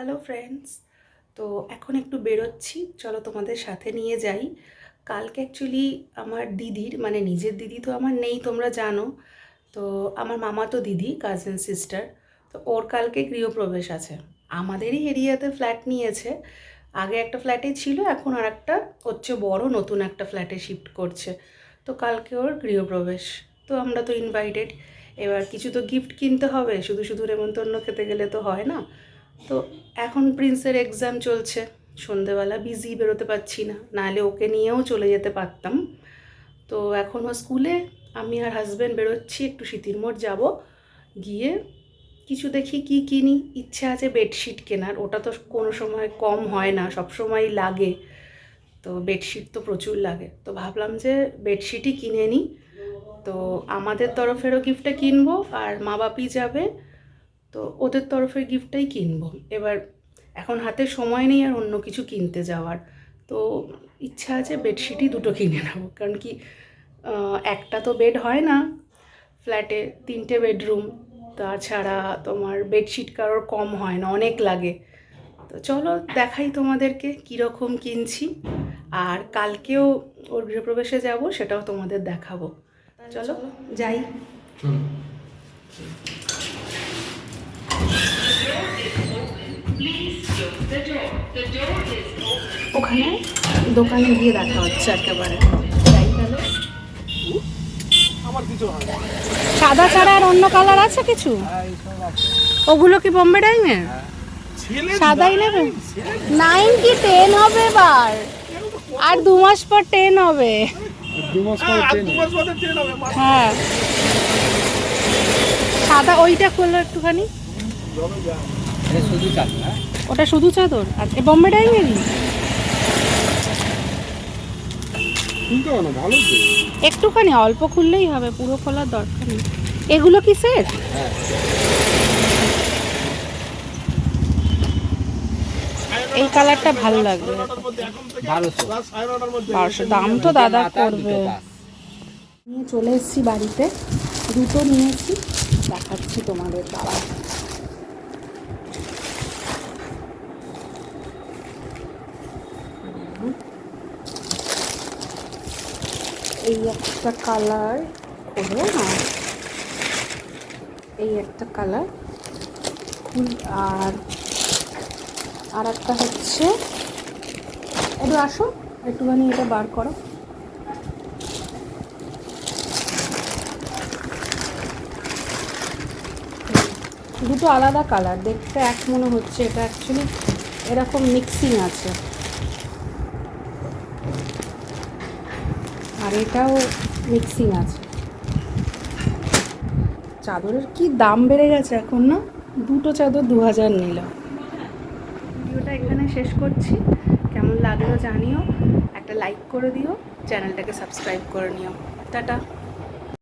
Hello friends তো এখন একটু বেরোচ্ছি। চলো তোমাদের সাথে নিয়ে যাই। কালকে অ্যাকচুয়ালি আমার দিদির মানে নিজের দিদি তো আমার নেই, তোমরা জানো। তো আমার মামা তো দিদি কাজিন সিস্টার তো ওর কালকে গৃহপ্রবেশ আছে। আমাদেরই এরিয়াতে ফ্ল্যাট নিয়েছে। আগে একটা ফ্ল্যাটে ছিল, এখন আর একটা হচ্ছে বড়, নতুন একটা ফ্ল্যাটে শিফট করছে। তো কালকে ওর গৃহপ্রবেশ। তো আমরা তো ইনভাইটেড এবার কিছু তো গিফট কিনতে হবে। শুধু শুধু নেমন্তন্ন খেতে গেলে তো হয় না। তো এখন প্রিন্সের এক্সাম চলছে। সন্ধেবেলা বিজি বেরোতে পারছি না, নাহলে ওকে নিয়েও চলে যেতে পারতাম। তো এখন ও স্কুলে আমি আর হাজব্যান্ড বেরোচ্ছি, একটু শীতির মোড় যাব। গিয়ে কিছু দেখি কি কিনি, ইচ্ছে আছে বেডশিট কেনার। ওটা তো কোনো সময় কম হয় না, সব সময় লাগে। তো বেডশিট তো প্রচুর লাগে। তো ভাবলাম যে বেডশিটই কিনে নিই তো আমাদের তরফেরও গিফটটা কিনবো, আর মা বাপি যাবে। তো ওদের তরফের গিফটটাই কিনবো। এবার এখন হাতে সময় নেই আর অন্য কিছু কিনতে যাওয়ার। তো ইচ্ছা আছে বেডশিটই দুটো কিনে নেব। কারণ কি একটা তো বেড হয় না। ফ্ল্যাটে তিনটে বেডরুম তাছাড়া তোমার বেডশিট কারোর কম হয় না অনেক লাগে। তো চলো দেখাই তোমাদেরকে কীরকম কিনছি। আর কালকেও ওর গৃহপ্রবেশে যাব সেটাও তোমাদের দেখাবো। চলো যাই। ওখানে দোকানে গিয়ে দেখা হচ্ছে একেবারে। সাদা ছাড়া আর অন্য কালার আছে কিছু? ওগুলো কি বোম্বে ডাইংয়ের সাদাই নেবে নাইন কি টেন হবে এবার। আর দু মাস পর টেন হবে। হ্যাঁ সাদা ওইটা করল একটুখানি। ওটা শুধু চাদর? আর বোম্বে তো। একটুখানি অল্প খুললেই হবে পুরো খোলার দরকার নেই। এগুলো কি সেট? এই কালারটা ভালো লাগবে। বারোশো। দাম তো দাদা করবে। নিয়ে চলে এসেছি বাড়িতে। দুটো নিয়েছি দেখাচ্ছি তোমাদের দাঁড়া এই একটা কালার হলো না? এই একটা কালার। আর আর একটা হচ্ছে, একটু আসো, একটুখানি এটা বার করো। দুটো আলাদা কালার, দেখতে এক মনে হচ্ছে, এটা অ্যাকচুয়ালি এরকম মিক্সিং আছে। আর এটাও মিক্সিং আছে। চাদরের কি দাম বেড়ে গেছে এখন না? দুটো চাদর দু হাজার নিল। ভিডিওটা এখানে শেষ করছি। কেমন লাগল জানিও। একটা লাইক করে দিও। চ্যানেলটাকে সাবস্ক্রাইব করে নিও। টাটা।